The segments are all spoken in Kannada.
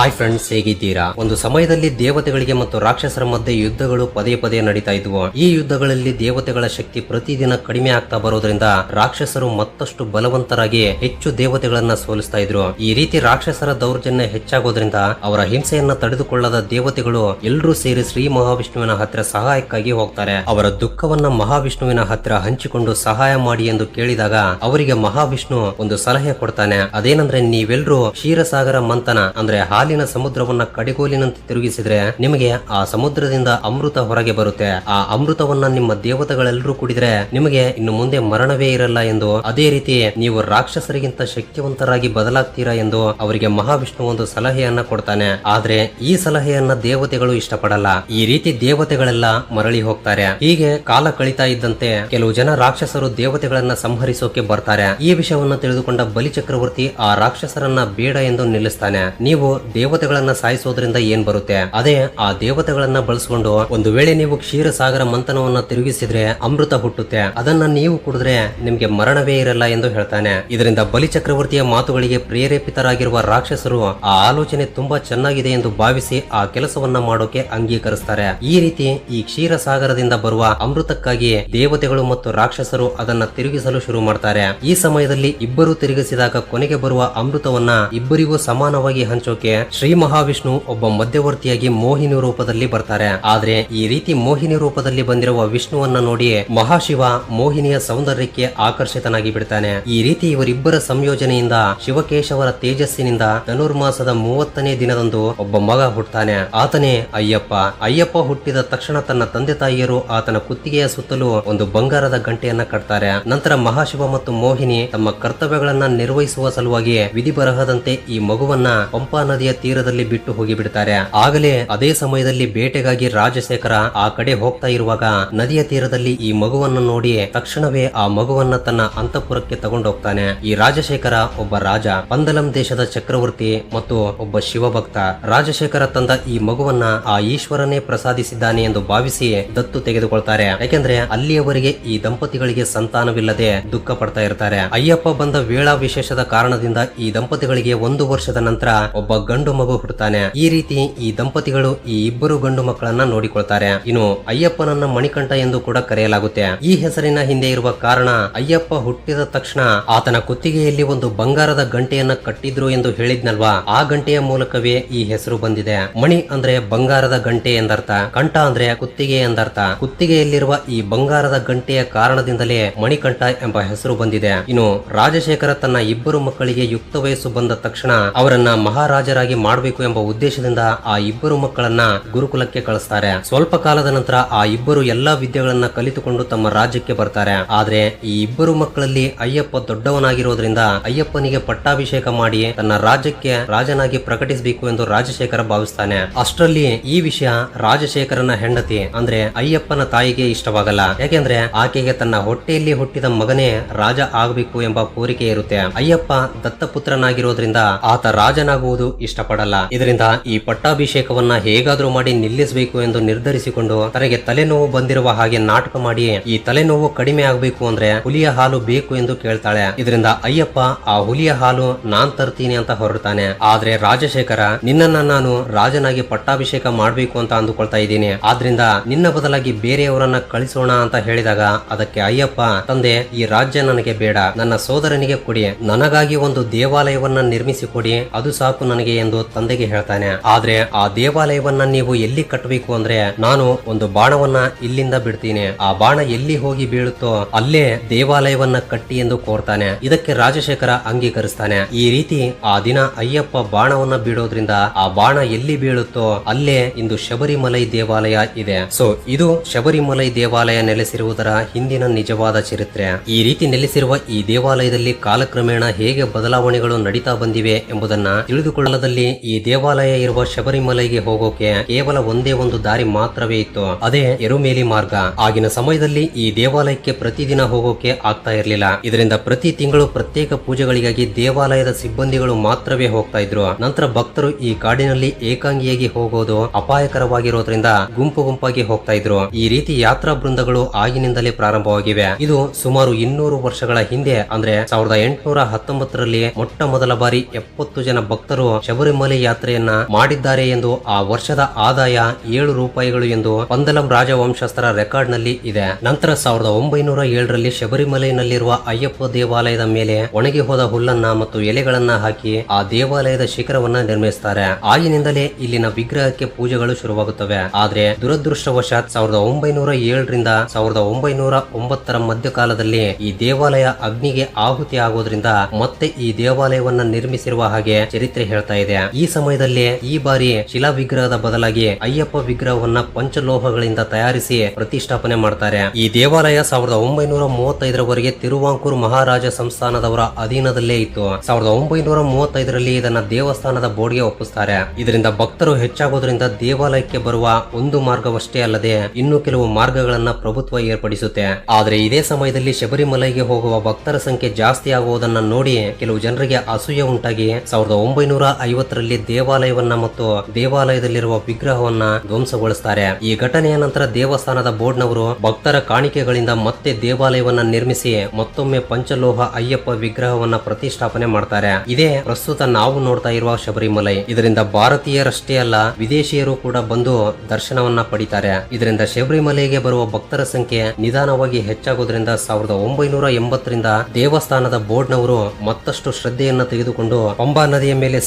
ಹಾಯ್ ಫ್ರೆಂಡ್ಸ್ ಹೇಗಿದ್ದೀರಾ? ಒಂದು ಸಮಯದಲ್ಲಿ ದೇವತೆಗಳಿಗೆ ಮತ್ತು ರಾಕ್ಷಸರ ಮಧ್ಯೆ ಯುದ್ಧಗಳು ಪದೇ ಪದೇ ನಡೀತಾ ಇದ್ವು. ಈ ಯುದ್ಧಗಳಲ್ಲಿ ದೇವತೆಗಳ ಶಕ್ತಿ ಪ್ರತಿದಿನ ಕಡಿಮೆ ಆಗ್ತಾ ಬರೋದ್ರಿಂದ ರಾಕ್ಷಸರು ಮತ್ತಷ್ಟು ಬಲವಂತರಾಗಿ ಹೆಚ್ಚು ದೇವತೆಗಳನ್ನ ಸೋಲಿಸ್ತಾ ಇದ್ರು. ಈ ರೀತಿ ರಾಕ್ಷಸರ ದೌರ್ಜನ್ಯ ಹೆಚ್ಚಾಗೋದ್ರಿಂದ ಅವರ ಹಿಂಸೆಯನ್ನ ತಡೆದುಕೊಳ್ಳದ ದೇವತೆಗಳು ಎಲ್ಲರೂ ಸೇರಿ ಶ್ರೀ ಮಹಾವಿಷ್ಣುವಿನ ಹತ್ರ ಸಹಾಯಕ್ಕಾಗಿ ಹೋಗ್ತಾರೆ. ಅವರ ದುಃಖವನ್ನ ಮಹಾವಿಷ್ಣುವಿನ ಹತ್ರ ಹಂಚಿಕೊಂಡು ಸಹಾಯ ಮಾಡಿ ಎಂದು ಕೇಳಿದಾಗ ಅವರಿಗೆ ಮಹಾವಿಷ್ಣು ಒಂದು ಸಲಹೆ ಕೊಡ್ತಾನೆ. ಅದೇನಂದ್ರೆ ನೀವೆಲ್ಲರೂ ಕ್ಷೀರಸಾಗರ ಮಂಥನ, ಅಂದ್ರೆ ಹಾಲಿನ ಸಮುದ್ರವನ್ನ ಕಡಿಗೋಲಿನಂತೆ ತಿರುಗಿಸಿದ್ರೆ ನಿಮಗೆ ಆ ಸಮುದ್ರದಿಂದ ಅಮೃತ ಹೊರಗೆ ಬರುತ್ತೆ. ಆ ಅಮೃತವನ್ನ ನಿಮ್ಮ ದೇವತೆಗಳೆಲ್ಲರೂ ಕುಡಿದ್ರೆ ನಿಮಗೆ ಇನ್ನು ಮುಂದೆ ಮರಣವೇ ಇರಲ್ಲ ಎಂದು ಅದೇ ರೀತಿ ನೀವು ರಾಕ್ಷಸರಿಗಿಂತ ಶಕ್ತಿವಂತರಾಗಿ ಬದಲಾಗ್ತೀರಾ ಎಂದು ಅವರಿಗೆ ಮಹಾವಿಷ್ಣು ಒಂದು ಸಲಹೆಯನ್ನ ಕೊಡ್ತಾನೆ. ಆದ್ರೆ ಈ ಸಲಹೆಯನ್ನ ದೇವತೆಗಳು ಇಷ್ಟಪಡಲ್ಲ. ಈ ರೀತಿ ದೇವತೆಗಳೆಲ್ಲ ಮರಳಿ ಹೋಗ್ತಾರೆ. ಹೀಗೆ ಕಾಲ ಕಳಿತಾ ಇದ್ದಂತೆ ಕೆಲವು ಜನ ರಾಕ್ಷಸರು ದೇವತೆಗಳನ್ನ ಸಂಹರಿಸೋಕೆ ಬರ್ತಾರೆ. ಈ ವಿಷಯವನ್ನ ತಿಳಿದುಕೊಂಡ ಬಲಿ ಚಕ್ರವರ್ತಿ ಆ ರಾಕ್ಷಸರನ್ನ ಬೇಡ ಎಂದು ನಿಲ್ಲಿಸ್ತಾನೆ. ನೀವು ದೇವತೆಗಳನ್ನ ಸಾಯಿಸೋದ್ರಿಂದ ಏನ್ ಬರುತ್ತೆ? ಅದೇ ಆ ದೇವತೆಗಳನ್ನ ಬಳಸ್ಕೊಂಡು ಒಂದು ವೇಳೆ ನೀವು ಕ್ಷೀರಸಾಗರ ಮಂಥನವನ್ನ ತಿರುಗಿಸಿದ್ರೆ ಅಮೃತ ಹುಟ್ಟುತ್ತೆ. ಅದನ್ನ ನೀವು ಕುಡಿದ್ರೆ ನಿಮ್ಗೆ ಮರಣವೇ ಇರಲ್ಲ ಎಂದು ಹೇಳ್ತಾನೆ. ಇದರಿಂದ ಬಲಿ ಚಕ್ರವರ್ತಿಯ ಮಾತುಗಳಿಗೆ ಪ್ರೇರೇಪಿತರಾಗಿರುವ ರಾಕ್ಷಸರು ಆ ಆಲೋಚನೆ ತುಂಬಾ ಚೆನ್ನಾಗಿದೆ ಎಂದು ಭಾವಿಸಿ ಆ ಕೆಲಸವನ್ನ ಮಾಡೋಕೆ ಅಂಗೀಕರಿಸ್ತಾರೆ. ಈ ರೀತಿ ಈ ಕ್ಷೀರಸಾಗರದಿಂದ ಬರುವ ಅಮೃತಕ್ಕಾಗಿ ದೇವತೆಗಳು ಮತ್ತು ರಾಕ್ಷಸರು ಅದನ್ನ ತಿರುಗಿಸಲು ಶುರು ಮಾಡ್ತಾರೆ. ಈ ಸಮಯದಲ್ಲಿ ಇಬ್ಬರು ತಿರುಗಿಸಿದಾಗ ಕೊನೆಗೆ ಬರುವ ಅಮೃತವನ್ನ ಇಬ್ಬರಿಗೂ ಸಮಾನವಾಗಿ ಹಂಚೋಕೆ ಶ್ರೀ ಮಹಾವಿಷ್ಣು ಒಬ್ಬ ಮಧ್ಯವರ್ತಿಯಾಗಿ ಮೋಹಿನಿ ರೂಪದಲ್ಲಿ ಬರ್ತಾರೆ. ಆದ್ರೆ ಈ ರೀತಿ ಮೋಹಿನಿ ರೂಪದಲ್ಲಿ ಬಂದಿರುವ ವಿಷ್ಣುವನ್ನ ನೋಡಿ ಮಹಾಶಿವ ಮೋಹಿನಿಯ ಸೌಂದರ್ಯಕ್ಕೆ ಆಕರ್ಷಿತನಾಗಿ ಬಿಡ್ತಾನೆ. ಈ ರೀತಿ ಇವರಿಬ್ಬರ ಸಂಯೋಜನೆಯಿಂದ ಶಿವಕೇಶವರ ತೇಜಸ್ಸಿನಿಂದ ಧನುರ್ಮಾಸದ ಮೂವತ್ತನೇ ದಿನದಂದು ಒಬ್ಬ ಮಗ ಹುಟ್ಟುತ್ತಾನೆ ಆತನೇ ಅಯ್ಯಪ್ಪ. ಅಯ್ಯಪ್ಪ ಹುಟ್ಟಿದ ತಕ್ಷಣ ತನ್ನ ತಂದೆ ತಾಯಿಯರು ಆತನ ಕುತ್ತಿಗೆಯ ಸುತ್ತಲೂ ಒಂದು ಬಂಗಾರದ ಗಂಟೆಯನ್ನ ಕಟ್ತಾರೆ. ನಂತರ ಮಹಾಶಿವ ಮತ್ತು ಮೋಹಿನಿ ತಮ್ಮ ಕರ್ತವ್ಯಗಳನ್ನ ನಿರ್ವಹಿಸುವ ಸಲುವಾಗಿ ವಿಧಿ ಬರಹದಂತೆ ಈ ಮಗುವನ್ನ ಪಂಪಾ ನದಿಯ ತೀರದಲ್ಲಿ ಬಿಟ್ಟು ಹೋಗಿ ಬಿಡ್ತಾರೆ ಆಗಲೇ ಅದೇ ಸಮಯದಲ್ಲಿ ಬೇಟೆಗಾಗಿ ರಾಜಶೇಖರ ಆ ಕಡೆ ಹೋಗ್ತಾ ಇರುವಾಗ ನದಿಯ ತೀರದಲ್ಲಿ ಈ ಮಗುವನ್ನು ನೋಡಿ ತಕ್ಷಣವೇ ಆ ಮಗುವನ್ನ ತನ್ನ ಅಂತಃಪುರಕ್ಕೆ ತಗೊಂಡೋಗ್ತಾನೆ. ಈ ರಾಜಶೇಖರ ಒಬ್ಬ ರಾಜ, ಪಂದಲಂ ದೇಶದ ಚಕ್ರವರ್ತಿ ಮತ್ತು ಒಬ್ಬ ಶಿವಭಕ್ತ. ರಾಜಶೇಖರ ತಂದ ಈ ಮಗುವನ್ನ ಆ ಈಶ್ವರನೇ ಪ್ರಸಾದಿಸಿದ್ದಾನೆ ಎಂದು ಭಾವಿಸಿ ದತ್ತು ತೆಗೆದುಕೊಳ್ತಾರೆ. ಯಾಕೆಂದ್ರೆ ಅಲ್ಲಿಯವರೆಗೆ ಈ ದಂಪತಿಗಳಿಗೆ ಸಂತಾನವಿಲ್ಲದೆ ದುಃಖ ಪಡ್ತಾ ಇರ್ತಾರೆ. ಅಯ್ಯಪ್ಪ ಬಂದ ವೇಳಾ ವಿಶೇಷದ ಕಾರಣದಿಂದ ಈ ದಂಪತಿಗಳಿಗೆ ಒಂದು ವರ್ಷದ ನಂತರ ಒಬ್ಬ ಗಂಡು ಮಗು ಹುಡ್ತಾನೆ. ಈ ರೀತಿ ಈ ದಂಪತಿಗಳು ಈ ಇಬ್ಬರು ಗಂಡು ಮಕ್ಕಳನ್ನ ನೋಡಿಕೊಳ್ತಾರೆ. ಇನ್ನು ಅಯ್ಯಪ್ಪನನ್ನ ಮಣಿಕಂಠ ಎಂದು ಕೂಡ ಕರೆಯಲಾಗುತ್ತೆ. ಈ ಹೆಸರಿನ ಹಿಂದೆ ಇರುವ ಕಾರಣ ಅಯ್ಯಪ್ಪ ಹುಟ್ಟಿದ ತಕ್ಷಣ ಆತನ ಕುತ್ತಿಗೆಯಲ್ಲಿ ಒಂದು ಬಂಗಾರದ ಗಂಟೆಯನ್ನ ಕಟ್ಟಿದ್ರು ಎಂದು ಹೇಳಿದ್ನಲ್ವಾ? ಆ ಗಂಟೆಯ ಮೂಲಕವೇ ಈ ಹೆಸರು ಬಂದಿದೆ. ಮಣಿ ಅಂದ್ರೆ ಬಂಗಾರದ ಗಂಟೆ ಎಂದರ್ಥ. ಕಂಠ ಅಂದ್ರೆ ಕುತ್ತಿಗೆ ಎಂದರ್ಥ. ಕುತ್ತಿಗೆಯಲ್ಲಿರುವ ಈ ಬಂಗಾರದ ಗಂಟೆಯ ಕಾರಣದಿಂದಲೇ ಮಣಿಕಂಠ ಎಂಬ ಹೆಸರು ಬಂದಿದೆ. ಇನ್ನು ರಾಜಶೇಖರ ತನ್ನ ಇಬ್ಬರು ಮಕ್ಕಳಿಗೆ ಯುಕ್ತ ವಯಸ್ಸು ಬಂದ ತಕ್ಷಣ ಅವರನ್ನ ಮಹಾರಾಜರಾಗಿ ಮಾಡಬೇಕು ಎಂಬ ಉದ್ದೇಶದಿಂದ ಆ ಇಬ್ಬರು ಮಕ್ಕಳನ್ನ ಗುರುಕುಲಕ್ಕೆ ಕಳಿಸ್ತಾರೆ. ಸ್ವಲ್ಪ ಕಾಲದ ನಂತರ ಆ ಇಬ್ಬರು ಎಲ್ಲಾ ವಿದ್ಯೆಗಳನ್ನ ಕಲಿತುಕೊಂಡು ತಮ್ಮ ರಾಜ್ಯಕ್ಕೆ ಬರ್ತಾರೆ. ಆದ್ರೆ ಈ ಇಬ್ಬರು ಮಕ್ಕಳಲ್ಲಿ ಅಯ್ಯಪ್ಪ ದೊಡ್ಡವನಾಗಿರೋದ್ರಿಂದ ಅಯ್ಯಪ್ಪನಿಗೆ ಪಟ್ಟಾಭಿಷೇಕ ಮಾಡಿ ತನ್ನ ರಾಜ್ಯಕ್ಕೆ ರಾಜನಾಗಿ ಪ್ರಕಟಿಸಬೇಕು ಎಂದು ರಾಜಶೇಖರ ಭಾವಿಸ್ತಾನೆ. ಅಷ್ಟರಲ್ಲಿ ಈ ವಿಷಯ ರಾಜಶೇಖರನ ಹೆಂಡತಿ, ಅಂದ್ರೆ ಅಯ್ಯಪ್ಪನ ತಾಯಿಗೆ ಇಷ್ಟವಾಗಲ್ಲ. ಯಾಕೆಂದ್ರೆ ಆಕೆಗೆ ತನ್ನ ಹೊಟ್ಟೆಯಲ್ಲಿ ಹುಟ್ಟಿದ ಮಗನೇ ರಾಜ ಆಗಬೇಕು ಎಂಬ ಕೋರಿಕೆ ಇರುತ್ತೆ. ಅಯ್ಯಪ್ಪ ದತ್ತಪುತ್ರನಾಗಿರೋದ್ರಿಂದ ಆತ ರಾಜನಾಗುವುದು ಇಷ್ಟಪಡಲ್ಲ. ಇದರಿಂದ ಈ ಪಟ್ಟಾಭಿಷೇಕವನ್ನ ಹೇಗಾದ್ರೂ ಮಾಡಿ ನಿಲ್ಲಿಸಬೇಕು ಎಂದು ನಿರ್ಧರಿಸಿಕೊಂಡು ತನಗೆ ತಲೆನೋವು ಬಂದಿರುವ ಹಾಗೆ ನಾಟಕ ಮಾಡಿ ಈ ತಲೆನೋವು ಕಡಿಮೆ ಆಗಬೇಕು ಅಂದ್ರೆ ಹುಲಿಯ ಹಾಲು ಬೇಕು ಎಂದು ಕೇಳ್ತಾಳೆ. ಇದರಿಂದ ಅಯ್ಯಪ್ಪ, ಆ ಹುಲಿಯ ಹಾಲು ನಾನ್ ತರ್ತೀನಿ ಅಂತ ಹೊರಡ್ತಾನೆ. ಆದ್ರೆ ರಾಜಶೇಖರ, ನಿನ್ನನ್ನ ನಾನು ರಾಜನಾಗಿ ಪಟ್ಟಾಭಿಷೇಕ ಮಾಡ್ಬೇಕು ಅಂತ ಅಂದುಕೊಳ್ತಾ ಇದ್ದೀನಿ. ಆದ್ರಿಂದ ನಿನ್ನ ಬದಲಾಗಿ ಬೇರೆಯವರನ್ನ ಕಳಿಸೋಣ ಅಂತ ಹೇಳಿದಾಗ ಅದಕ್ಕೆ ಅಯ್ಯಪ್ಪ, ತಂದೆ, ಈ ರಾಜ್ಯ ನನಗೆ ಬೇಡ. ನನ್ನ ಸೋದರನಿಗೆ ಕೊಡಿ. ನನಗಾಗಿ ಒಂದು ದೇವಾಲಯವನ್ನ ನಿರ್ಮಿಸಿ ಕೊಡಿ. ಅದು ಸಾಕು ನನಗೆ ತಂದೆಗೆ ಹೇಳ್ತಾನೆ. ಆದ್ರೆ ಆ ದೇವಾಲಯವನ್ನ ನೀವು ಎಲ್ಲಿ ಕಟ್ಟಬೇಕು ಅಂದ್ರೆ ನಾನು ಒಂದು ಬಾಣವನ್ನ ಇಲ್ಲಿಂದ ಬಿಡ್ತೀನಿ. ಆ ಬಾಣ ಎಲ್ಲಿ ಹೋಗಿ ಬೀಳುತ್ತೋ ಅಲ್ಲೇ ದೇವಾಲಯವನ್ನ ಕಟ್ಟಿ ಎಂದು ಕೋರ್ತಾನೆ. ಇದಕ್ಕೆ ರಾಜಶೇಖರ ಅಂಗೀಕರಿಸ್ತಾನೆ. ಈ ರೀತಿ ಆ ದಿನ ಅಯ್ಯಪ್ಪ ಬಾಣವನ್ನ ಬೀಳೋದ್ರಿಂದ ಆ ಬಾಣ ಎಲ್ಲಿ ಬೀಳುತ್ತೋ ಅಲ್ಲೇ ಇಂದು ಶಬರಿಮಲೈ ದೇವಾಲಯ ಇದೆ. ಸೊ ಇದು ಶಬರಿಮಲೈ ದೇವಾಲಯ ನೆಲೆಸಿರುವುದರ ಹಿಂದಿನ ನಿಜವಾದ ಚರಿತ್ರೆ. ಈ ರೀತಿ ನೆಲೆಸಿರುವ ಈ ದೇವಾಲಯದಲ್ಲಿ ಕಾಲಕ್ರಮೇಣ ಹೇಗೆ ಬದಲಾವಣೆಗಳು ನಡೀತಾ ಬಂದಿವೆ ಎಂಬುದನ್ನ ತಿಳಿದುಕೊಳ್ಳದಲ್ಲಿ ಈ ದೇವಾಲಯ ಇರುವ ಶಬರಿಮಲೆಗೆ ಹೋಗೋಕೆ ಕೇವಲ ಒಂದೇ ಒಂದು ದಾರಿ ಮಾತ್ರವೇ ಇತ್ತು. ಅದೇ ಎರುಮೇಲಿ ಮಾರ್ಗ. ಆಗಿನ ಸಮಯದಲ್ಲಿ ಈ ದೇವಾಲಯಕ್ಕೆ ಪ್ರತಿದಿನ ಹೋಗೋಕೆ ಆಗ್ತಾ ಇರಲಿಲ್ಲ. ಇದರಿಂದ ಪ್ರತಿ ತಿಂಗಳು ಪ್ರತ್ಯೇಕ ಪೂಜೆಗಳಿಗಾಗಿ ದೇವಾಲಯದ ಸಿಬ್ಬಂದಿಗಳು ಮಾತ್ರವೇ ಹೋಗ್ತಾ ಇದ್ರು. ನಂತರ ಭಕ್ತರು ಈ ಕಾಡಿನಲ್ಲಿ ಏಕಾಂಗಿಯಾಗಿ ಹೋಗೋದು ಅಪಾಯಕರವಾಗಿರೋದ್ರಿಂದ ಗುಂಪು ಗುಂಪಾಗಿ ಹೋಗ್ತಾ ಇದ್ರು. ಈ ರೀತಿ ಯಾತ್ರಾ ಬೃಂದಗಳು ಆಗಿನಿಂದಲೇ ಪ್ರಾರಂಭವಾಗಿವೆ. ಇದು ಸುಮಾರು ಇನ್ನೂರು ವರ್ಷಗಳ ಹಿಂದೆ, ಅಂದ್ರೆ ಸಾವಿರದ ಎಂಟುನೂರ ಹತ್ತೊಂಬತ್ತರಲ್ಲಿ ಮೊಟ್ಟ ಮೊದಲ ಬಾರಿ ಎಪ್ಪತ್ತು ಜನ ಭಕ್ತರು ಶಬರಿ ಶಬರಿಮಲೆ ಯಾತ್ರೆಯನ್ನ ಮಾಡಿದ್ದಾರೆ ಎಂದು ಆ ವರ್ಷದ ಆದಾಯ ಏಳು ರೂಪಾಯಿಗಳು ಎಂದು ಪಂದಲಂ ರಾಜವಂಶಸ್ಥರ ರೆಕಾರ್ಡ್ನಲ್ಲಿ ಇದೆ. ನಂತರ ಸಾವಿರದ ಒಂಬೈನೂರ ಏಳರಲ್ಲಿ ಶಬರಿಮಲೆಯಲ್ಲಿರುವ ಅಯ್ಯಪ್ಪ ದೇವಾಲಯದ ಮೇಲೆ ಒಣಗಿ ಹೋದ ಹುಲ್ಲನ್ನ ಮತ್ತು ಎಲೆಗಳನ್ನ ಹಾಕಿ ಆ ದೇವಾಲಯದ ಶಿಖರವನ್ನ ನಿರ್ಮಿಸುತ್ತಾರೆ ಆಗಿನಿಂದಲೇ ಇಲ್ಲಿನ ವಿಗ್ರಹಕ್ಕೆ ಪೂಜೆಗಳು ಶುರುವಾಗುತ್ತವೆ. ಆದ್ರೆ ದುರದೃಷ್ಟವಶಾತ್ ಸಾವಿರದ ಒಂಬೈನೂರ ಏಳರಿಂದ ಸಾವಿರದ ಒಂಬೈನೂರ ಒಂಬತ್ತರ ಮಧ್ಯಕಾಲದಲ್ಲಿ ಈ ದೇವಾಲಯ ಅಗ್ನಿಗೆ ಆಹುತಿ ಆಗೋದ್ರಿಂದ ಮತ್ತೆ ಈ ದೇವಾಲಯವನ್ನ ನಿರ್ಮಿಸಿರುವ ಹಾಗೆ ಚರಿತ್ರೆ ಹೇಳ್ತಾ ಇದೆ. ಈ ಸಮಯದಲ್ಲಿ ಈ ಬಾರಿ ಶಿಲಾ ವಿಗ್ರಹದ ಬದಲಾಗಿ ಅಯ್ಯಪ್ಪ ವಿಗ್ರಹವನ್ನ ಪಂಚಲೋಹಗಳಿಂದ ತಯಾರಿಸಿ ಪ್ರತಿಷ್ಠಾಪನೆ ಮಾಡ್ತಾರೆ. ಈ ದೇವಾಲಯ ಸಾವಿರದ ಒಂಬೈನೂರ ಮೂವತ್ತೈದರವರೆಗೆ ತಿರುವಾಂಕೂರ್ ಮಹಾರಾಜ ಸಂಸ್ಥಾನದವರ ಅಧೀನದಲ್ಲೇ ಇತ್ತು. ಸಾವಿರದ ಒಂಬೈನೂರ ಮೂವತ್ತೈದರಲ್ಲಿ ಇದನ್ನ ದೇವಸ್ಥಾನದ ಬೋರ್ಡ್ಗೆ ಒಪ್ಪಿಸ್ತಾರೆ. ಇದರಿಂದ ಭಕ್ತರು ಹೆಚ್ಚಾಗೋದ್ರಿಂದ ದೇವಾಲಯಕ್ಕೆ ಬರುವ ಒಂದು ಮಾರ್ಗವಷ್ಟೇ ಅಲ್ಲದೆ ಇನ್ನು ಕೆಲವು ಮಾರ್ಗಗಳನ್ನ ಪ್ರಭುತ್ವ ಏರ್ಪಡಿಸುತ್ತೆ. ಆದ್ರೆ ಇದೇ ಸಮಯದಲ್ಲಿ ಶಬರಿಮಲೆಗೆ ಹೋಗುವ ಭಕ್ತರ ಸಂಖ್ಯೆ ಜಾಸ್ತಿ ಆಗುವುದನ್ನ ನೋಡಿ ಕೆಲವು ಜನರಿಗೆ ಅಸೂಯೆ ಉಂಟಾಗಿ ಸಾವಿರದ ಒಂಬೈನೂರ ಐವತ್ತರಲ್ಲಿ ದೇವಾಲಯವನ್ನ ಮತ್ತು ದೇವಾಲಯದಲ್ಲಿರುವ ವಿಗ್ರಹವನ್ನ ಧ್ವಂಸಗೊಳಿಸ್ತಾರೆ. ಈ ಘಟನೆಯ ನಂತರ ದೇವಸ್ಥಾನದ ಬೋರ್ಡ್ನವರು ಭಕ್ತರ ಕಾಣಿಕೆಗಳಿಂದ ಮತ್ತೆ ದೇವಾಲಯವನ್ನ ನಿರ್ಮಿಸಿ ಮತ್ತೊಮ್ಮೆ ಪಂಚಲೋಹ ಅಯ್ಯಪ್ಪ ವಿಗ್ರಹವನ್ನ ಪ್ರತಿಷ್ಠಾಪನೆ ಮಾಡ್ತಾರೆ. ಇದೇ ಪ್ರಸ್ತುತ ನಾವು ನೋಡ್ತಾ ಇರುವ ಶಬರಿಮಲೈ. ಇದರಿಂದ ಭಾರತೀಯರಷ್ಟೇ ಅಲ್ಲ, ವಿದೇಶಿಯರು ಕೂಡ ಬಂದು ದರ್ಶನವನ್ನ ಪಡಿತಾರೆ. ಇದರಿಂದ ಶಬರಿಮಲೆಗೆ ಬರುವ ಭಕ್ತರ ಸಂಖ್ಯೆ ನಿಧಾನವಾಗಿ ಹೆಚ್ಚಾಗೋದ್ರಿಂದ ಸಾವಿರದ ಒಂಬೈನೂರ ಎಂಬತ್ತರಿಂದ ದೇವಸ್ಥಾನದ ಬೋರ್ಡ್ನವರು ಮತ್ತಷ್ಟು ಶ್ರದ್ಧೆಯನ್ನ ತೆಗೆದುಕೊಂಡು ಪಂಬಾ ನದಿಯ ಮೇಲೆ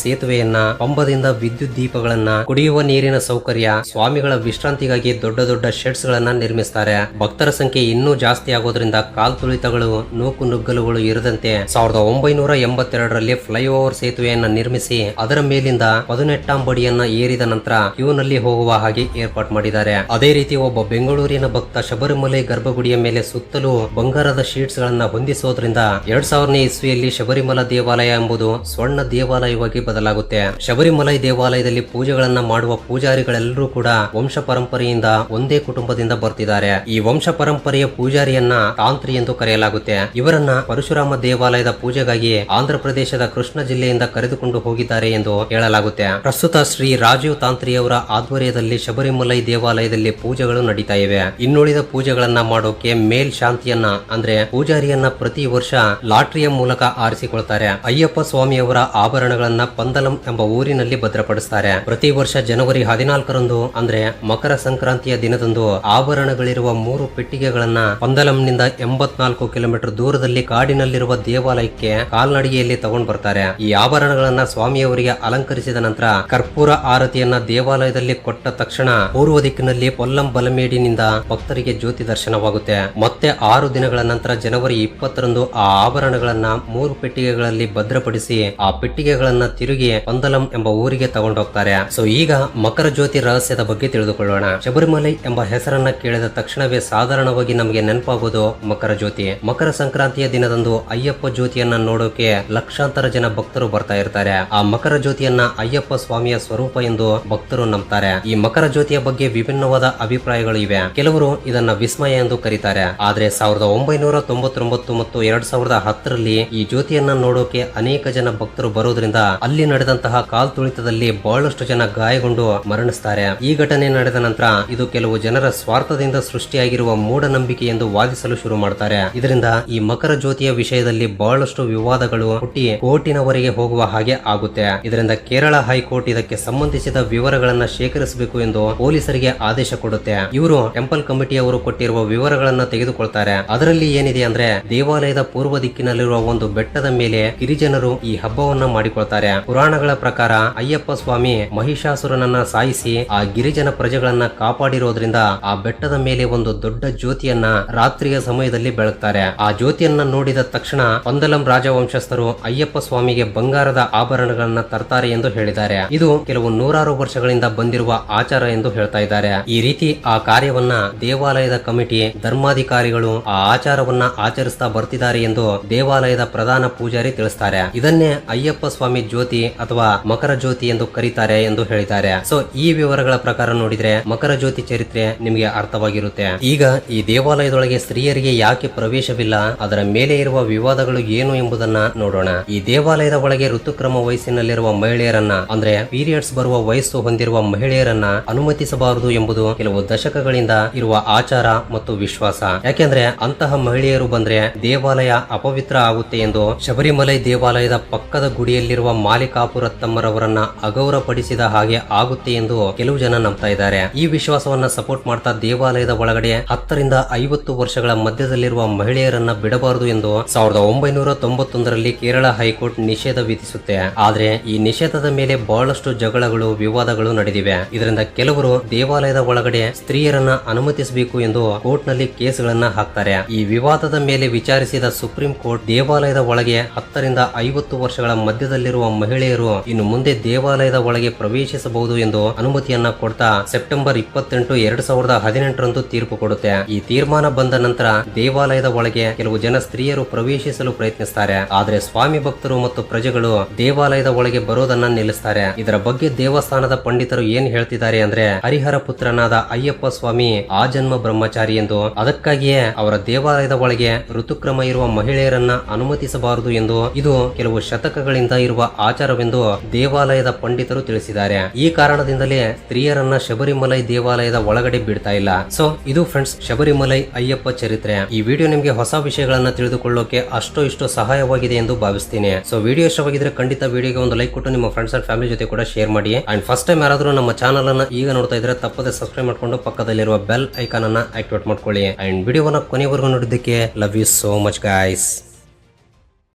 ಸೇತುವೆಯನ್ನ ಪಂಬದಿಂದ ವಿದ್ಯುತ್ ದೀಪಗಳನ್ನ, ಕುಡಿಯುವ ನೀರಿನ ಸೌಕರ್ಯ, ಸ್ವಾಮಿಗಳ ವಿಶ್ರಾಂತಿಗಾಗಿ ದೊಡ್ಡ ದೊಡ್ಡ ಶೆಡ್ಸ್ ಗಳನ್ನ ನಿರ್ಮಿಸ್ತಾರೆ. ಭಕ್ತರ ಸಂಖ್ಯೆ ಇನ್ನೂ ಜಾಸ್ತಿ ಆಗೋದ್ರಿಂದ ಕಾಲ್ ತುಳಿತಗಳು, ನೂಕು ನುಗ್ಗಲುಗಳು ಇರದಂತೆ ಸಾವಿರದ ಒಂಬೈನೂರ ಎಂಬತ್ತೆರಡರಲ್ಲಿ ಫ್ಲೈಓವರ್ ಸೇತುವೆಯನ್ನ ನಿರ್ಮಿಸಿ, ಅದರ ಮೇಲಿಂದ ಪದುನೆಟ್ಟಾಂಬಡಿಯನ್ನ ಏರಿದ ನಂತರ ಕ್ಯೂನಲ್ಲಿ ಹೋಗುವ ಹಾಗೆ ಏರ್ಪಾಟ್ ಮಾಡಿದ್ದಾರೆ. ಅದೇ ರೀತಿ ಒಬ್ಬ ಬೆಂಗಳೂರಿನ ಭಕ್ತ ಶಬರಿಮಲೆ ಗರ್ಭಗುಡಿಯ ಮೇಲೆ ಸುತ್ತಲೂ ಬಂಗಾರದ ಶೀಟ್ಸ್ ಗಳನ್ನ ಹೊಂದಿಸೋದ್ರಿಂದ ಎರಡ್ ಸಾವಿರನೇ ಇಸ್ವಿಯಲ್ಲಿ ಶಬರಿಮಲ ದೇವಾಲಯ ಎಂಬುದು ಸ್ವರ್ಣ ದೇವಾಲಯವಾಗಿ ಬದಲಾಗುತ್ತೆ. ಶಬರಿಮಲೈ ದೇವಾಲಯದಲ್ಲಿ ಪೂಜೆಗಳನ್ನ ಮಾಡುವ ಪೂಜಾರಿಗಳೆಲ್ಲರೂ ಕೂಡ ವಂಶ ಪರಂಪರೆಯಿಂದ ಒಂದೇ ಕುಟುಂಬದಿಂದ ಬರ್ತಿದ್ದಾರೆ. ಈ ವಂಶ ಪರಂಪರೆಯ ಪೂಜಾರಿಯನ್ನ ತಾಂತ್ರಿ ಎಂದು ಕರೆಯಲಾಗುತ್ತೆ. ಇವರನ್ನ ಪರಶುರಾಮ ದೇವಾಲಯದ ಪೂಜೆಗಾಗಿ ಆಂಧ್ರ ಪ್ರದೇಶದ ಕೃಷ್ಣ ಜಿಲ್ಲೆಯಿಂದ ಕರೆದುಕೊಂಡು ಹೋಗಿದ್ದಾರೆ ಎಂದು ಹೇಳಲಾಗುತ್ತೆ. ಪ್ರಸ್ತುತ ಶ್ರೀ ರಾಜೀವ್ ತಾಂತ್ರಿಯವರ ಆಧ್ವರ್ಯದಲ್ಲಿ ಶಬರಿಮಲೈ ದೇವಾಲಯದಲ್ಲಿ ಪೂಜೆಗಳು ನಡೀತಾ ಇವೆ. ಇನ್ನುಳಿದ ಪೂಜೆಗಳನ್ನ ಮಾಡೋಕೆ ಮೇಲ್ ಶಾಂತಿಯನ್ನ, ಅಂದ್ರೆ ಪೂಜಾರಿಯನ್ನ ಪ್ರತಿ ವರ್ಷ ಲಾಟ್ರಿಯ ಮೂಲಕ ಆರಿಸಿಕೊಳ್ತಾರೆ. ಅಯ್ಯಪ್ಪ ಸ್ವಾಮಿಯವರ ಆಭರಣಗಳನ್ನ ಪಂದಲಂ ಎಂಬ ಊರಿನಲ್ಲಿ ಭದ್ರಪಡಿಸ್ತಾರೆ. ಪ್ರತಿ ವರ್ಷ ಜನವರಿ ಹದಿನಾಲ್ಕರಂದು, ಅಂದ್ರೆ ಮಕರ ಸಂಕ್ರಾಂತಿಯ ದಿನದಂದು ಆಭರಣಗಳಿರುವ ಮೂರು ಪೆಟ್ಟಿಗೆಗಳನ್ನ ಪಂದಲಂನಿಂದ ಎಂಬತ್ನಾಲ್ಕು ಕಿಲೋಮೀಟರ್ ದೂರದಲ್ಲಿ ಕಾಡಿನಲ್ಲಿರುವ ದೇವಾಲಯಕ್ಕೆ ಕಾಲ್ನಡಿಗೆಯಲ್ಲಿ ತಗೊಂಡ್ ಬರ್ತಾರೆ. ಈ ಆಭರಣಗಳನ್ನ ಸ್ವಾಮಿಯವರಿಗೆ ಅಲಂಕರಿಸಿದ ನಂತರ ಕರ್ಪೂರ ಆರತಿಯನ್ನ ದೇವಾಲಯದಲ್ಲಿ ಕೊಟ್ಟ ತಕ್ಷಣ ಪೂರ್ವ ದಿಕ್ಕಿನಲ್ಲಿ ಪೊಲ್ಲಂ ಬಲಮೇಡಿನಿಂದ ಭಕ್ತರಿಗೆ ಜ್ಯೋತಿ ದರ್ಶನವಾಗುತ್ತೆ. ಮತ್ತೆ ಆರು ದಿನಗಳ ನಂತರ ಜನವರಿ ಇಪ್ಪತ್ತರಂದು ಆ ಆಭರಣಗಳನ್ನ ಮೂರು ಪೆಟ್ಟಿಗೆಗಳಲ್ಲಿ ಭದ್ರಪಡಿಸಿ ಆ ಪೆಟ್ಟಿಗೆಗಳನ್ನ ತಿರುಗಿ ಪಂದಲಂ ಎಂಬ ಊರಿಗೆ ತಗೊಂಡೋಗ್ತಾರೆ. ಸೊ ಈಗ ಮಕರ ಜ್ಯೋತಿ ರಹಸ್ಯದ ಬಗ್ಗೆ ತಿಳಿದುಕೊಳ್ಳೋಣ. ಶಬರಿಮಲೆ ಎಂಬ ಹೆಸರನ್ನ ಕೇಳಿದ ತಕ್ಷಣವೇ ಸಾಧಾರಣವಾಗಿ ನಮಗೆ ನೆನಪಾಗೋದು ಮಕರ ಜ್ಯೋತಿ. ಮಕರ ಸಂಕ್ರಾಂತಿಯ ದಿನದಂದು ಅಯ್ಯಪ್ಪ ಜ್ಯೋತಿಯನ್ನ ನೋಡೋಕೆ ಲಕ್ಷಾಂತರ ಜನ ಭಕ್ತರು ಬರ್ತಾ ಇರ್ತಾರೆ. ಆ ಮಕರ ಜ್ಯೋತಿಯನ್ನ ಅಯ್ಯಪ್ಪ ಸ್ವಾಮಿಯ ಸ್ವರೂಪ ಎಂದು ಭಕ್ತರು ನಂಬ್ತಾರೆ. ಈ ಮಕರ ಜ್ಯೋತಿಯ ಬಗ್ಗೆ ವಿಭಿನ್ನವಾದ ಅಭಿಪ್ರಾಯಗಳು ಇವೆ. ಕೆಲವರು ಇದನ್ನ ವಿಸ್ಮಯ ಎಂದು ಕರೀತಾರೆ. ಆದ್ರೆ ಸಾವಿರದ ಒಂಬೈನೂರ ತೊಂಬತ್ತೊಂಬತ್ತು ಮತ್ತು ಎರಡ್ ಸಾವಿರದ ಹತ್ತರಲ್ಲಿ ಈ ಜ್ಯೋತಿಯನ್ನ ನೋಡೋಕೆ ಅನೇಕ ಜನ ಭಕ್ತರು ಬರೋದ್ರಿಂದ ಅಲ್ಲಿ ನಡೆದಂತಹ ಕಾಲ್ ತುಳಿತದಲ್ಲಿ ಬಹಳಷ್ಟು ಜನ ಗಾಯಗೊಂಡು ಮರಣಿಸ್ತಾರೆ. ಈ ಘಟನೆ ನಡೆದ ನಂತರ ಇದು ಕೆಲವು ಜನರ ಸ್ವಾರ್ಥದಿಂದ ಸೃಷ್ಟಿಯಾಗಿರುವ ಮೂಢನಂಬಿಕೆ ಎಂದು ವಾದಿಸಲು ಶುರು ಮಾಡ್ತಾರೆ. ಇದರಿಂದ ಈ ಮಕರ ಜ್ಯೋತಿಯ ವಿಷಯದಲ್ಲಿ ಬಹಳಷ್ಟು ವಿವಾದಗಳು ಹುಟ್ಟಿ ಕೋರ್ಟಿನವರೆಗೆ ಹೋಗುವ ಹಾಗೆ ಆಗುತ್ತೆ. ಇದರಿಂದ ಕೇರಳ ಹೈಕೋರ್ಟ್ ಇದಕ್ಕೆ ಸಂಬಂಧಿಸಿದ ವಿವರಗಳನ್ನ ಶೇಖರಿಸಬೇಕು ಎಂದು ಪೊಲೀಸರಿಗೆ ಆದೇಶ ಕೊಡುತ್ತೆ. ಇವರು ಟೆಂಪಲ್ ಕಮಿಟಿಯವರು ಕೊಟ್ಟಿರುವ ವಿವರಗಳನ್ನ ತೆಗೆದುಕೊಳ್ತಾರೆ. ಅದರಲ್ಲಿ ಏನಿದೆ ಅಂದ್ರೆ ದೇವಾಲಯದ ಪೂರ್ವ ದಿಕ್ಕಿನಲ್ಲಿರುವ ಒಂದು ಬೆಟ್ಟದ ಮೇಲೆ ಗಿರಿಜನರು ಈ ಹಬ್ಬವನ್ನ ಮಾಡಿಕೊಳ್ತಾರೆ. ಪುರಾಣಗಳ ಪ್ರಕಾರ ಅಯ್ಯಪ್ಪ ಸ್ವಾಮಿ ಮಹಿಷಾಸುರನನ್ನ ಸಾಯಿಸಿ ಆ ಗಿರಿಜನ ಪ್ರಜೆಗಳನ್ನ ಕಾಪಾಡಿರೋದ್ರಿಂದ ಆ ಬೆಟ್ಟದ ಮೇಲೆ ಒಂದು ದೊಡ್ಡ ಜ್ಯೋತಿಯನ್ನ ರಾತ್ರಿಯ ಸಮಯದಲ್ಲಿ ಬೆಳಗ್ತಾರೆ. ಆ ಜ್ಯೋತಿಯನ್ನ ನೋಡಿದ ತಕ್ಷಣ ಪಂದಲಂ ರಾಜವಂಶಸ್ಥರು ಅಯ್ಯಪ್ಪ ಸ್ವಾಮಿಗೆ ಬಂಗಾರದ ಆಭರಣಗಳನ್ನ ತರ್ತಾರೆ ಎಂದು ಹೇಳಿದ್ದಾರೆ. ಇದು ಕೆಲವು ನೂರಾರು ವರ್ಷಗಳಿಂದ ಬಂದಿರುವ ಆಚಾರ ಎಂದು ಹೇಳ್ತಾ ಇದ್ದಾರೆ. ಈ ರೀತಿ ಆ ಕಾರ್ಯವನ್ನ ದೇವಾಲಯದ ಕಮಿಟಿ, ಧರ್ಮಾಧಿಕಾರಿಗಳು ಆ ಆಚಾರವನ್ನ ಆಚರಿಸ್ತಾ ಬರ್ತಿದ್ದಾರೆ ಎಂದು ದೇವಾಲಯದ ಪ್ರಧಾನ ಪೂಜಾರಿ ತಿಳಿಸ್ತಾರೆ. ಇದನ್ನೇ ಅಯ್ಯಪ್ಪ ಸ್ವಾಮಿ ಜ್ಯೋತಿ ಅಥವಾ ಮಕರ ಜ್ಯೋತಿ ಎಂದು ಕರೀತಾರೆ ಎಂದು ಹೇಳಿದ್ದಾರೆ. ಸೊ ಈ ವಿವರಗಳ ಪ್ರಕಾರ ನೋಡಿದ್ರೆ ಮಕರ ಜ್ಯೋತಿ ಚರಿತ್ರೆ ನಿಮಗೆ ಅರ್ಥವಾಗಿರುತ್ತೆ. ಈಗ ಈ ದೇವಾಲಯದೊಳಗೆ ಸ್ತ್ರೀಯರಿಗೆ ಯಾಕೆ ಪ್ರವೇಶವಿಲ್ಲ, ಅದರ ಮೇಲೆ ಇರುವ ವಿವಾದಗಳು ಏನು ಎಂಬುದನ್ನ ನೋಡೋಣ. ಈ ದೇವಾಲಯದ ಒಳಗೆ ಋತುಕ್ರಮ ವಯಸ್ಸಿನಲ್ಲಿರುವ ಮಹಿಳೆಯರನ್ನ, ಅಂದ್ರೆ ಪೀರಿಯಡ್ಸ್ ಬರುವ ವಯಸ್ಸು ಹೊಂದಿರುವ ಮಹಿಳೆಯರನ್ನ ಅನುಮತಿಸಬಾರದು ಎಂಬುದು ಕೆಲವು ದಶಕಗಳಿಂದ ಇರುವ ಆಚಾರ ಮತ್ತು ವಿಶ್ವಾಸ. ಯಾಕೆಂದ್ರೆ ಅಂತಹ ಮಹಿಳೆಯರು ಬಂದ್ರೆ ದೇವಾಲಯ ಅಪವಿತ್ರ ಆಗುತ್ತೆ ಎಂದು ಶಬರಿಮಲೈ ದೇವಾಲಯದ ಪಕ್ಕದ ಗುಡಿಯಲ್ಲಿರುವ ಮಾಲಿಕಾಪುರ ಪಾರ್ವತಮ್ಮರವರನ್ನ ಅಗೌರವಪಡಿಸಿದ ಹಾಗೆ ಆಗುತ್ತೆ ಎಂದು ಕೆಲವು ಜನ ನಂಬ್ತಾ ಇದ್ದಾರೆ. ಈ ವಿಶ್ವಾಸವನ್ನ ಸಪೋರ್ಟ್ ಮಾಡ್ತಾ ದೇವಾಲಯದ ಒಳಗಡೆ ಹತ್ತರಿಂದ ಐವತ್ತು ವರ್ಷಗಳ ಮಧ್ಯದಲ್ಲಿರುವ ಮಹಿಳೆಯರನ್ನ ಬಿಡಬಾರದು ಎಂದು ಸಾವಿರದ ಒಂಬೈನೂರ ತೊಂಬತ್ತೊಂದರಲ್ಲಿ ಕೇರಳ ಹೈಕೋರ್ಟ್ ನಿಷೇಧ ವಿಧಿಸುತ್ತೆ. ಆದ್ರೆ ಈ ನಿಷೇಧದ ಮೇಲೆ ಬಹಳಷ್ಟು ಜಗಳಗಳು, ವಿವಾದಗಳು ನಡೆದಿವೆ. ಇದರಿಂದ ಕೆಲವರು ದೇವಾಲಯದ ಒಳಗಡೆ ಸ್ತ್ರೀಯರನ್ನ ಅನುಮತಿಸಬೇಕು ಎಂದು ಕೋರ್ಟ್ನಲ್ಲಿ ಕೇಸ್ಗಳನ್ನ ಹಾಕ್ತಾರೆ. ಈ ವಿವಾದದ ಮೇಲೆ ವಿಚಾರಿಸಿದ ಸುಪ್ರೀಂ ಕೋರ್ಟ್ ದೇವಾಲಯದ ಒಳಗೆ ಹತ್ತರಿಂದ ಐವತ್ತು ವರ್ಷಗಳ ಮಧ್ಯದಲ್ಲಿರುವ ಮಹಿಳೆಯರು ಇನ್ನು ಮುಂದೆ ದೇವಾಲಯದ ಒಳಗೆ ಪ್ರವೇಶಿಸಬಹುದು ಎಂದು ಅನುಮತಿಯನ್ನ ಕೊಡ್ತಾ ಸೆಪ್ಟೆಂಬರ್ ಇಪ್ಪತ್ತೆಂಟು ಎರಡ್ ಸಾವಿರದ ಹದಿನೆಂಟರಂದು ತೀರ್ಪು ಕೊಡುತ್ತೆ. ಈ ತೀರ್ಮಾನ ಬಂದ ನಂತರ ದೇವಾಲಯದ ಒಳಗೆ ಕೆಲವು ಜನ ಸ್ತ್ರೀಯರು ಪ್ರವೇಶಿಸಲು ಪ್ರಯತ್ನಿಸ್ತಾರೆ. ಆದ್ರೆ ಸ್ವಾಮಿ ಭಕ್ತರು ಮತ್ತು ಪ್ರಜೆಗಳು ದೇವಾಲಯದ ಒಳಗೆ ಬರೋದನ್ನ ನಿಲ್ಲಿಸ್ತಾರೆ. ಇದರ ಬಗ್ಗೆ ದೇವಸ್ಥಾನದ ಪಂಡಿತರು ಏನ್ ಹೇಳ್ತಿದ್ದಾರೆ ಅಂದ್ರೆ, ಹರಿಹರ ಪುತ್ರನಾದ ಅಯ್ಯಪ್ಪ ಸ್ವಾಮಿ ಆ ಜನ್ಮ ಬ್ರಹ್ಮಚಾರಿ ಎಂದು. ಅದಕ್ಕಾಗಿಯೇ ಅವರ ದೇವಾಲಯದ ಒಳಗೆ ಋತುಕ್ರಮ ಇರುವ ಮಹಿಳೆಯರನ್ನ ಅನುಮತಿಸಬಾರದು ಎಂದು. ಇದು ಕೆಲವು ಶತಕಗಳಿಂದ ಇರುವ ಆಚಾರವೆಂದು ದೇವಾಲಯದ ಪಂಡಿತರು ತಿಳಿಸಿದ್ದಾರೆ. ಈ ಕಾರಣದಿಂದಲೇ ಸ್ತ್ರೀಯರನ್ನ ಶಬರಿಮಲೈ ದೇವಾಲಯದ ಒಳಗಡೆ ಬಿಡ್ತಾ ಇಲ್ಲ. ಸೊ, ಇದು ಫ್ರೆಂಡ್ಸ್ ಶಬರಿಮಲೈ ಅಯ್ಯಪ್ಪ ಚರಿತ್ರೆ. ಈ ವಿಡಿಯೋ ನಿಮಗೆ ಹೊಸ ವಿಷಯಗಳನ್ನ ತಿಳಿದುಕೊಳ್ಳೋಕೆ ಅಷ್ಟೋ ಇಷ್ಟು ಸಹಾಯವಾಗಿದೆ ಎಂದು ಭಾವಿಸ್ತೀನಿ. ಸೊ, ವಿಡಿಯೋ ಇಷ್ಟವಾಗಿದ್ರೆ ಖಂಡಿತ ವಿಡಿಯೋಗೆ ಒಂದು ಲೈಕ್ ಕೊಟ್ಟು ನಿಮ್ಮ ಫ್ರೆಂಡ್ಸ್ ಅಂಡ್ ಫ್ಯಾಮಿಲಿ ಜೊತೆ ಕೂಡ ಶೇರ್ ಮಾಡಿ. ಅಂಡ್ ಫಸ್ಟ್ ಟೈಮ್ ಯಾರಾದ್ರೂ ನಮ್ಮ ಚಾನಲ್ ಅನ್ನ ಈಗ ನೋಡ್ತಾ ಇದ್ರೆ ತಪ್ಪದೆ ಸಬ್ಸ್ಕ್ರೈಬ್ ಮಾಡ್ಕೊಂಡು ಪಕ್ಕದಲ್ಲಿರುವ ಬೆಲ್ ಐಕಾನ್ ಅನ್ನ ಆಕ್ಟಿವೇಟ್ ಮಾಡ್ಕೊಳ್ಳಿ. ಅಂಡ್ ವಿಡಿಯೋವನ್ನ ಕೊನೆವರೆಗೂ ನೋಡಿದ್ದಕ್ಕೆ love you so much guys